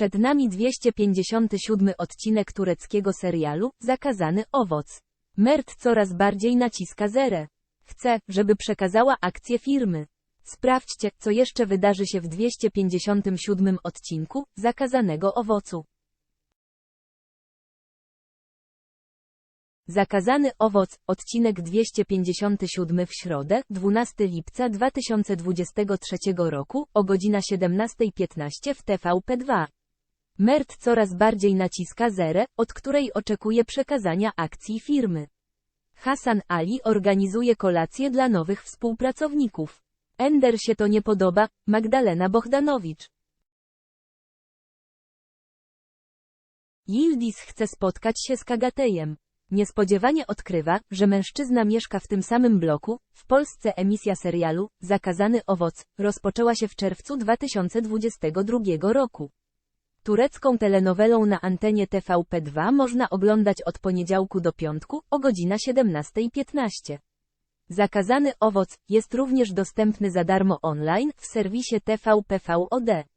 Przed nami 257 odcinek tureckiego serialu Zakazany owoc. Mert coraz bardziej naciska zerę. Chce, żeby przekazała akcję firmy. Sprawdźcie, co jeszcze wydarzy się w 257 odcinku Zakazanego owocu. Zakazany owoc, odcinek 257 w środę, 12 lipca 2023 roku, o godzina 17.15 w TVP2. Mert coraz bardziej naciska zerę, od której oczekuje przekazania akcji firmy. Hasan Ali organizuje kolację dla nowych współpracowników. Ender się to nie podoba, Magdalena Bohdanowicz. Yildiz chce spotkać się z Kagatejem. Niespodziewanie odkrywa, że mężczyzna mieszka w tym samym bloku. W Polsce emisja serialu Zakazany owoc rozpoczęła się w czerwcu 2022 roku. Turecką telenowelą na antenie TVP2 można oglądać od poniedziałku do piątku o godzina 17.15. Zakazany owoc jest również dostępny za darmo online w serwisie TVP VOD.